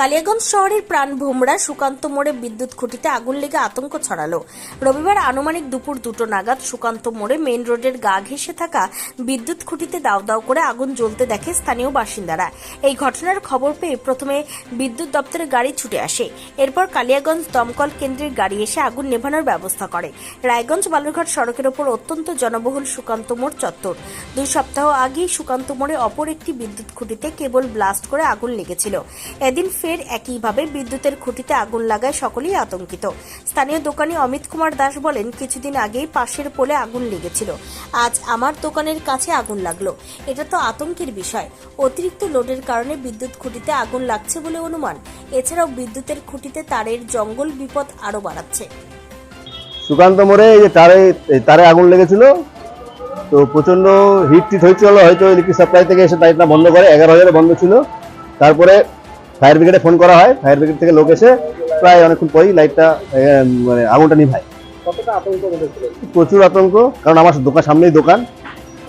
কালিয়াগঞ্জ শহরের প্রাণ ভোমরা সুকান্ত মোড়ে বিদ্যুৎ খুঁটিতে আগুন লেগে আতঙ্ক ছড়ালো। রবিবার আনুমানিক দুপুর দুটো নাগাদ সুকান্ত মোড়ে মেইন রোডের গা ঘেঁষে থাকা বিদ্যুৎ খুঁটিতে দাও দাও করে আগুন জ্বলতে দেখে স্থানীয় বাসিন্দারা। এই ঘটনার খবর পেয়ে প্রথমে বিদ্যুৎ দপ্তরের গাড়ি ছুটে আসে। এরপর কালিয়াগঞ্জ দমকল কেন্দ্রের গাড়ি এসে আগুন নেভানোর ব্যবস্থা করে। রায়গঞ্জ বালুরঘাট সড়কের ওপর অত্যন্ত জনবহুল সুকান্ত মোড় চত্বর। দুই সপ্তাহ আগেই সুকান্ত মোড়ে অপর একটি বিদ্যুৎ খুঁটিতে কেবল ব্লাস্ট করে আগুন লেগেছিল। এদিন ফের একইভাবে বিদ্যুতের খুঁটিতে আগুন লাগায় সকলেই আতঙ্কিত। স্থানীয় দোকানি অমিত কুমার দাস বলেন, কিছুদিন আগেই পাশের পোলে আগুন লেগেছিল। আজ আমার দোকানের কাছে আগুন লাগল। এটা তো আতঙ্কের বিষয়। অতিরিক্ত লোডের কারণে বিদ্যুৎ খুঁটিতে আগুন লাগছে বলে অনুমান। এছাড়াও বিদ্যুতের খুঁটিতে তারের জঙ্গল বিপদ আরও বাড়াচ্ছে। সুকান্ত মোড়ে এই যে তারে তারে আগুন লেগেছিল, তো প্রচণ্ড হিট টিট হয়েছিল, হয়তো ইলেকট্রিক সাপ্লাই থেকে এসে লাইটটা বন্ধ করে, এগারো হাজারে বন্ধ ছিল। তারপরে ফায়ার ব্রিগেডে ফোন করা হয় ফায়ার ব্রিগেড থেকে লোক এসে প্রায় অনেকক্ষণ পরেই লাইটটা মানে আগুনটা নিভায়। প্রচুর আতঙ্ক কারণ আমার দোকান সামনেই দোকান।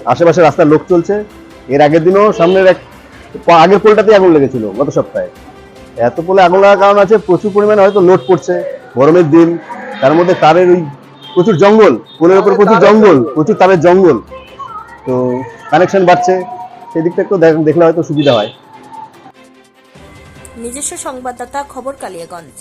আশেপাশে রাস্তার লোক চলছে। এর আগের দিনও সামনের এক আগের পোলটাতেই আগুন লেগেছিল গত সপ্তাহে। এত পোলে আগুন লাগার কারণ আছে প্রচুর পরিমাণে হয়তো লোড পড়ছে গরমের দিন। তার মধ্যে তারের ওই প্রচুর জঙ্গল পোলের উপর প্রচুর জঙ্গল প্রচুর তারের জঙ্গল। তো কানেকশন বাড়ছে সেই দিকটা একটু দেখ- দেখলে হয়তো সুবিধা হয়। নিজস্ব সংবাদদাতা খবর কালিয়াগঞ্জ।